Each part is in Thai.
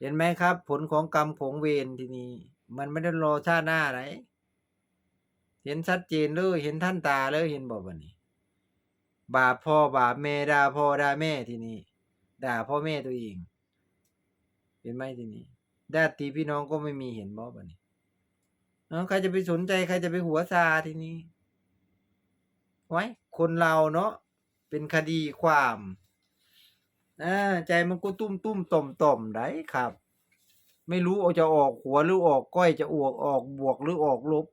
เห็นไหมครับ ผลของกรรมของเวรทีนี้ มันไม่ได้รอชาติหน้าไหนเห็นชัดเจนเลยเห็นท่านตาเลยเห็นบอกวันนี้ บาปพ่อบาปแม่ด่าพ่อด่าแม่ทีนี้ด่าพ่อแม่ตัวเอง เห็นไหมทีนี้ญาติพี่น้องก็ไม่มีเห็นบอกวันนี้เอ้าใครจะไปสนใจใครจะไปหัวซาทีนี้ไว้คนเราเนาะเป็นคดีความ อ่าใจมันก็ตุ้มตุ้มต่อมต่อมได้ครับ ไม่รู้เอาจะออกหัวหรือออกก้อยจะอวกออกบวกหรือออกลบ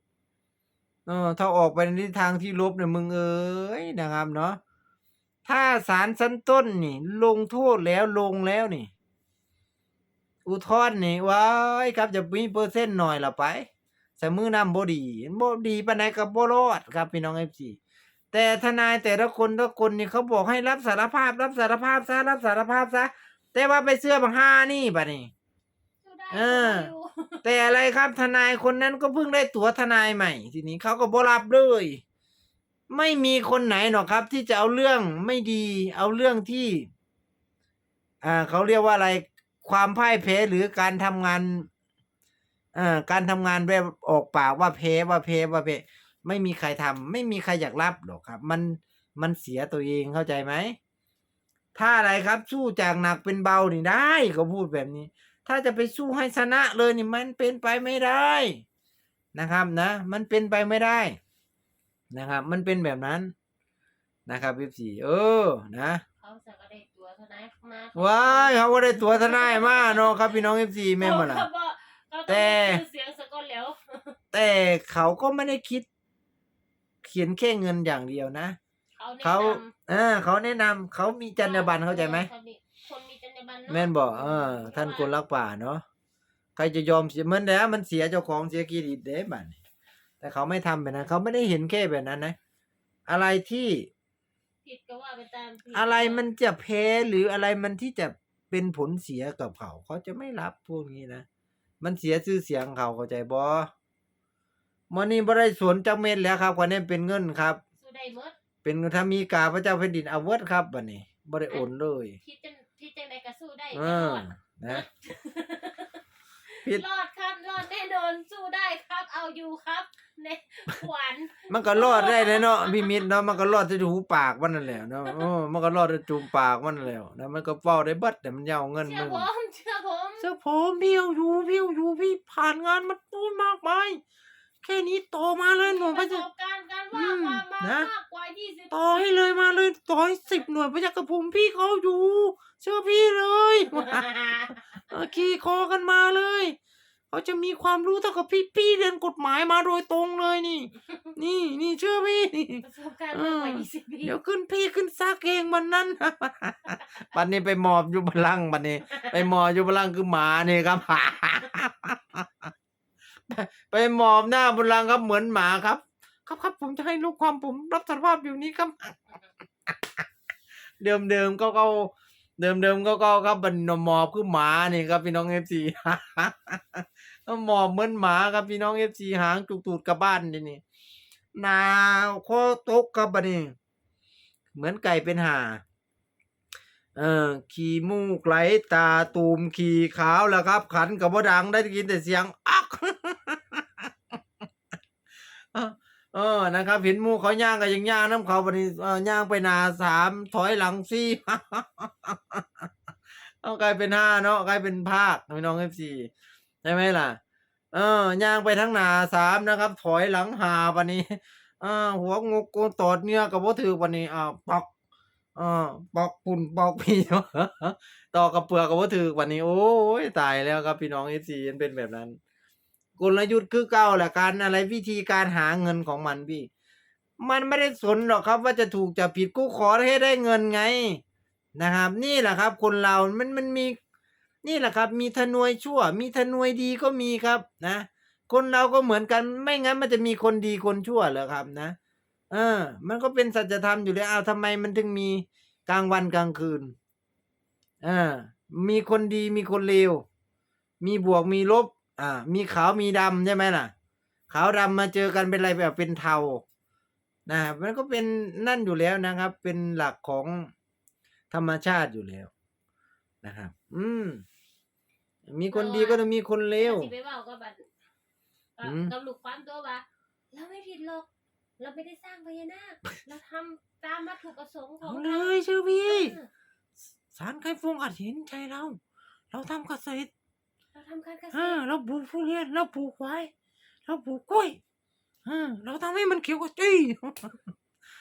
เออถ้าออกไปในทิศทางที่ลบเนี่ยมึงเอ้ยนะครับเนาะถ้าศาลชั้นต้นนี่ ลงโทษแล้วลงแล้วนี่ อุทธรณ์นี่ว้ายครับจะมีเปอร์เซ็นต์หน่อยละไปใส่มือนำบ่ดีบ่ดีปานใดก็บ่รอดครับพี่น้อง FC แต่ทนายแต่ละคนละคนนี่เขาบอกให้รับสารภาพรับสารภาพซะรับสารภาพซะแต่ว่าไปเสื้อบังห้านี่บัดนี้สู้ได้เออสู้แต่อะไรครับทนายคนนั้นก็เพิ่งได้ตั๋วทนายใหม่ ทีนี้เขาก็บ่รับเลย ไม่มีคนไหนหรอกครับ ที่จะเอาเรื่องไม่ดี เอาเรื่องที่ อ่าเขาเรียกว่าอะไรความพ่ายแพ้หรือการทำงานอ่าการทำงานแบบออกปากว่าแพ้ว่าแพ้ว่าแพ้ ไม่มีใครทำไม่มีใครอยากรับหรอกครับ มันมันเสียตัวเองเข้าใจไหม ถ้าอะไรครับสู้จากหนักเป็นเบานี่ได้ก็พูดแบบนี้ ถ้าจะไปสู้ให้ชนะเลยนี่มันเป็นไปไม่ได้นะครับนะ มันเป็นไปไม่ได้นะครับ มันเป็นแบบนั้นนะครับพี่สี่เออนะเขาจะก็ได้ตัวทนายมาว้ายเขาก็ได้ตัวทนายมาเนาะครับพี่น้องเอฟซีแม่นบ่ล่ะเขาบอกเขาต้องแต่มีชื่อเสียงสะกอนแล้ว แต่เขาก็ไม่ได้คิด เขียนแค่เงินอย่างเดียวนะเขาแนะเขานำอ่าเขาแนะนำเขามีจรรยาบรรณเข้าใจไหมคนคนมีจรรยาบรรณเนาะแม่นบอกเออ ท่านคนรักป่าเนาะใครจะยอมเสียมันแล้วมันเสียเจ้าของเสียเครดิตเด้บัดนี้แต่เขาไม่ทำแบบนั้นเขาไม่ได้เห็นแค่แบบนั้นนะ อะไรที่ผิดก็ว่าไปตามผิดอะไรมันจะแพ้หรืออะไรมันที่จะเป็นผลเสียกับเขา เขาจะไม่รับพวกนี้นะ มันเสียชื่อเสียงเขาเข้าใจบ่ มันนี่บ่ได้สวนจักเม็ดแล้วครับกว่านี้เป็นเงินครับ สู้ได้หมดเป็นถ้ามีกาพระเจ้าแผ่นดินอาวุธครับบัดนี้บ่ได้โอนเลยคิดจังคิดจังใดก็สู้ได้เอแน่นออนนะ ผิด รอดครับรอดแน่นอนสู้ได้ครับ เอาอยู่ครับเนขวัญมันก็รอดได้เลยเนาะพี่มิตรเนาะมันก็รอดที่หูปากมันนั่นแหละเนาะโอ้มันก็รอดที่จูมปากมันนั่นแหล้วนะมันก็เฝ้าได้เบัดแต่มันยาวเงินเชื่อมึงผมเชื่อผม เสื้อผมพี่เอาอยู่พี่เอาอยู่พี่ผ่านงานมาพูดมากมาย แค่นี้ต่อมาเลยหน่วยปพระระสเจ้าบการณ์การว่าความมานะมากกว่ายี่สิบต่อให้เลยมาเลยต่อให้สิบหน่วยพระเจ้ากับผมพี่เขาเอาอยู่เชื่อพี่เลยเออขี่คอกันมาเลยเขาจะมีความรู้เท่ากับพี่พี่เรียนกฎหมายมาโดยตรงเลยนี่ นี่นี่เชื่อพี่ ประสบการณ์มากกว่ายี่สิบปีเดี๋ยวขึ้นพี่ขึ้นซักเองวันนั้นบันนี้ไปหมอบอยู่บนลังก์บันนี้ ไปหมอบอยู่บนลังก์คือหมานี่ครับ ไปไปหมอบหน้าบนลังครับเหมือนหมาครับ ครับครับผมจะให้ลูกความผมรับสารภาพอยู่นี้ครับ เดิมเดิมก็เก็เดิมเดิมก็ก็ครับบันหมอบคือหมานี่ครับพี่น้องเอฟซีหมอบเหมือนหมาครับพี่น้องเอฟซีหางจุกตูดกับบ้านนี่นี่หนาวคอตกครับบันนี้เหมือนไก่เป็นห่าเออขี่มูกไหลตาตูมขี่ขาวแล้วครับ ขันกับว่าดังได้ยินแต่เสียงอัก เออนะครับเห็นหมูเขาย่างก็ยังย่างน้ำเขาบันนี้เออย่างไปนาสามถอยหลังสี่ เอากลายเป็นห้าเนาะกลายเป็นภาคพี่น้องเอฟซีใช่ไหมล่ะ เออย่างไปทั้งนาสามนะครับ ถอยหลังหาบันนี้อ่าหัวงูกูตอดเนื้อกับว่าถือวันนี้อ่าปอกอ่าปอกปุ่นปอกพี่ต่อกับเปลือกกับว่าถือวันนี้ โอ้ยตายแล้วครับพี่น้องเอฟซีมันเป็นแบบนั้น กลยุทธ์คือเก้าแหละการอะไรวิธีการหาเงินของมันพี่ มันไม่ได้สนหรอกครับว่าจะถูกจะผิดกูขอให้ได้เงินไงนะครับ นี่แหละครับ คนเรา มันมันมี นี่แหละครับ มีทนวยชั่ว มีทนวยดีก็มีครับนะ คนเราก็เหมือนกันไม่งั้นมันจะมีคนดีคนชั่วเหรอครับนะ เออ มันก็เป็นสัจธรรมอยู่แล้วเอาทำไมมันถึงมีกลางวันกลางคืนอ่ามีคนดีมีคนเลว มีบวกมีลบ อ่า มีขาวมีดำใช่ไหมล่ะ ขาวดำมาเจอกันเป็นอะไรแบบเป็นเทานะครับมันก็เป็นนั่นอยู่แล้วนะครับ เป็นหลักของธรรมชาติอยู่แล้วนะครับ อืม มีคนดีก็ต้องมีคนเลว สิไปเว้ากับบัดกับอืม กับลูกความตัวว่าเราไม่ผิดหรอก เราไม่ได้สร้างพญานาค เราทำตามวัตถุประสงค์ของเอาเราเลยเชื่อพี่ เออสารไข่ฟงอาจเห็นใจเรา เราทำเกษตรเรา ทำการเกษอ่าตรเราปลูกทุเรียนเราปลูกควายเราปลูกกล้วยอ่าเราทำให้มันเขียวกว่าจี้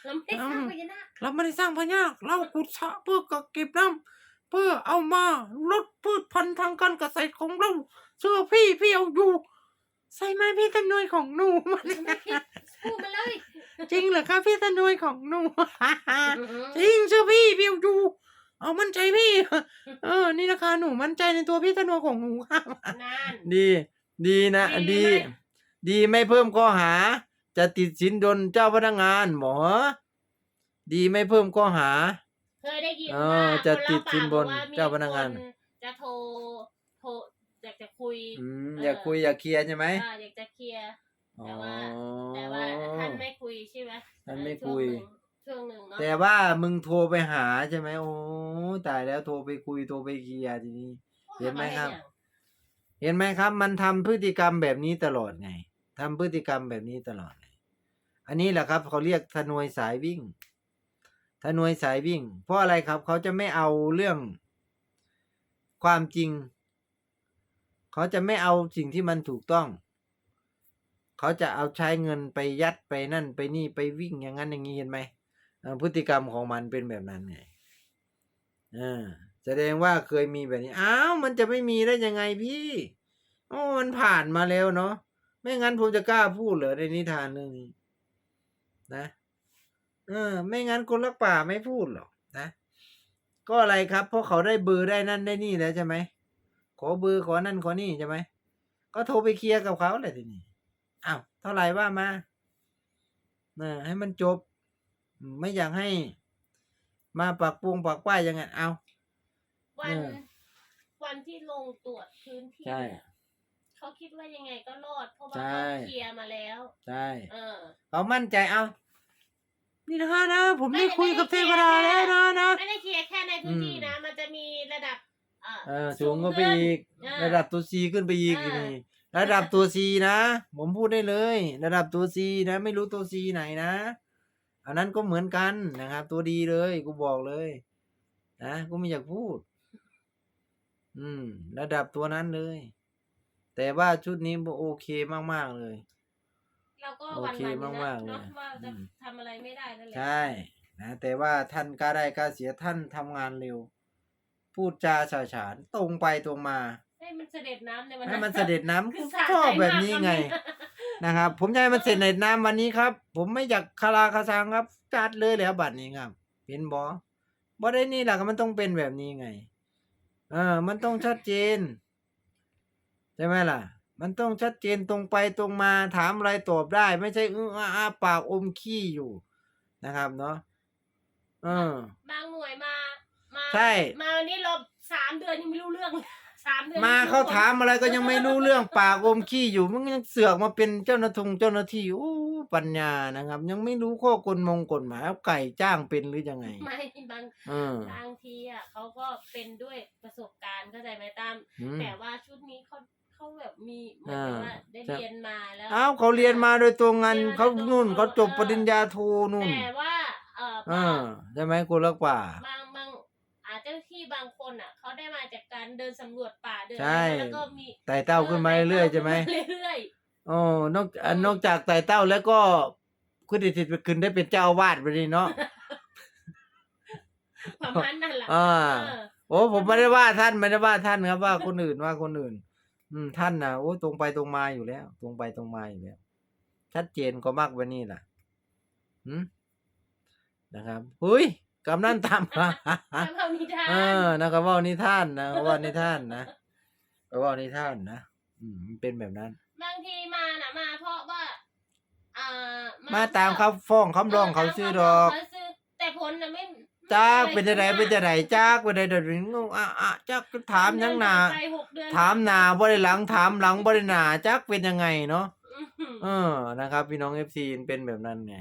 เราไม่ได้สร้างพญานาคเราไม่ได้สร้างพญานาคเราขุดสระเพื่อกักเก็บน้ำเพื่อเอามาลดพืชพันธุ์ทางการเกษตรของเราเชื่อพี่พี่เอาอยู่ ใส่ไหมพี่ตะนวยของหนูมันเราไม่ผิดพูดมาเลย จริงเหรอคะพี่ตะนวยของหนูอือหือจริงเชื่อพี่พี่เอาอยู่ เอามั่นใจพี่ เออ นี่นะคะหนูมั่นใจในตัวพี่ตะนวยของหนูค่ะ นั่น ดี ดีนะ ดี ดีไหม ดีไม่เพิ่มข้อหา จะติดสินบนเจ้าพนักงานหมอ ดีไม่เพิ่มข้อหา เคยได้ยินเอว่าอจะคนติเล่าดสินปากบนบอกว่ามีเจ้าพนักงาน คจะโทรโทรอยากจะคุย อืมเอออยากคุยอยากเคลียร์ใช่ไหมอ่าอยากจะเคลียร์อ๋อแต่ว่า แต่ว่าท่านไม่คุยใช่ไหมท่านไม่ช่วงคุยหนึ่ง ช่วงหนึ่งเนาะแต่ว่ามึงโทรไปหาใช่ไหมโอ้ตายแล้วโทรไปคุยโทรไปเคลียร์ทีนี้ เห็นไหมครับ เห็นไหมครับ มันทำพฤติกรรมแบบนี้ตลอดไงทำพฤติกรรมแบบนี้ตลอดไงอันนี้แหละครับเขาเรียกทนวยสายวิ่งทนวยสายวิ่ง เพราะอะไรครับเขาจะไม่เอาเรื่อง ความจริง เขาจะไม่เอาสิ่งที่มันถูกต้อง เขาจะเอาใช้เงินไปยัดไปนั่นไปนี่ไปวิ่งอย่างนั้นอย่างนี้เห็นไหมเอ่อ พฤติกรรมของมันเป็นแบบนั้นไงอ่าแสดงว่าเคยมีแบบนี้ อ้าว มันจะไม่มีได้ยังไงพี่โอ้มันผ่านมาแล้วเนาะ ไม่งั้นผมจะกล้าพูดเหรอในนิทานเรื่องนี้ นะ เออ ไม่งั้นคนรักป่าไม่พูดหรอกนะ ก็อะไรครับ เพราะเขาได้เบอร์ได้นั่นได้นี่แล้วใช่ไหม ขอเบอร์ขอนั่นขอนี่ใช่ไหม ก็โทรไปเคลียร์กับเขาเลยทีนี้ อ้าว เท่าไหร่ว่ามาเออให้มันจบ ไม่อยากให้ มาปักปวงปักป้ายยังไงเอา วัน เออ วันที่ลงตรวจพื้นที่ใช่เนี่ยเขาคิดว่ายังไงก็รอด เพราะว่าใช่ เขาเคลียร์มาแล้ว ใช่เออ เขามั่นใจเอา นี่นะคะนะผมไม่ได้คุยกับไม่เทได้วดาเคลีแล้ยร์วนะนะ ไม่ได้เคลียร์แค่ในพื้นที่อืมนะ มันจะมีระดับอ่าเออสูงก็ไปอีกเออระดับตัวซีขึ้นไปอีกเออทีนี่ระดับตัวซีนะ ผมพูดได้เลย ระดับตัวซีนะ ไม่รู้ตัวซีไหนนะ อันนั้นก็เหมือนกันนะครับ ตัวดีเลยกูบอกเลยนะกูไม่อยากพูด อืม ระดับตัวนั้นเลย แต่ว่าชุดนี้โอเคมากๆเลย เราก็โอวันเควันๆมากๆเนาะเลยว่าจะอืมทำอะไรไม่ได้นั่นแหละใช่นะแต่ว่าท่านกล้าได้กล้าเสียท่านทำงานเร็ว พูดจาฉาฉานตรงไปตรงมา ให้มันเสด็จน้ำในวันให้มันเสด็จน้ำคือก็สะชอบใจแบบมากนี้คำไง นะครับ ผมจะให้มันเสด็จน้ำวันนี้ครับ ผมไม่อยากคาราคาซังครับจัดเลยแล้วบัดนี้ครับเห็นบอบอได้นี่แหละมันต้องเป็นแบบนี้ไง เออ มันต้องชัดเจนใช่ไหมล่ะ มันต้องชัดเจนตรงไปตรงมาถามอะไรตอบได้ ไม่ใช่อื้ออาอาปากอมขี้อยู่นะครับเนาะเออ บางหน่วยมา มาใช่ มาวันนี้เราสามเดือนยังไม่รู้เรื่องเลย สามเดือนมายังไรู้เขาถามอะไรก็ยังไม่รู้เรื่องปากอมขี้อยู่มึงยังเสือกมาเป็นเจ้าหน้าทงเจ้าหน้าที่โอ้ปัญญานะครับ ยังไม่รู้ข้อกฎมงกฎหมายเอาไก่จ้างเป็นหรือยังไงไม่บางเออ บางทีอะเขาก็เป็นด้วยประสบการณ์เข้าใจไหมตามอืม แต่ว่าชุดนี้เขาเขาแบบมีเหมือนกับว่าได้ใช่เรียนมาแล้วเอ้าเขาเรียนมาโดยตรงงานเรียนมาเขาโดยตรงนู่นเขาจบเออปริญญาโทนู่นแต่ว่าเออเออใช่ไหมคุณรักป่า บางบางอาจ เจ้าหน้าที่บางคนอะเขาได้มาจากการเดินสำรวจป่าเดินใช่อะไรแล้วก็มีไต่เต้าขึ้นมาเรื่อยๆใช่ไหมเรื่อยโอ้นอกอะนอกจากไต่เต้าแล้วก็คุณดิติดไปขึ้นได้เป็นเจ้าอาวาสไปเลยเนาะ ๆประมาณนั้นแหละอ่า เออโอ้ผมไม่ได้ว่าท่านไม่ได้ว่าท่านครับว่าคนอื่นว่าคนอื่น อืมท่านนะโอ้ตรงไปตรงมาอยู่แล้ว ตรงไปตรงมาอยู่แล้ว ชัดเจนก็มากกว่านี้ล่ะหืมนะครับเฮ้ย กำนันตามมาทำเอานิทานเออนะครับว่านิทานนะว่านิทานนะก็ว่านิทานนะอืมมันเป็นแบบนั้น บางทีมาน่ะมาเพราะว่าอ่ามามาตามคำฟ้องคำร้องเขาซื้อดอก เขาซื้อแต่ผลน่ะไม่จากเป็นจะไหนเป็นจะไหนจากเป็นจะไหนเดี๋ยวนี้อะอะจากถามยังหนา ไปหกเดือนถามหนาบ่ได้หลังถามหลังบ่ได้หนาจักเป็นยังไงเนาะอื้อหือ เออนะครับ พี่น้องเอฟซีเป็นแบบนั้นไง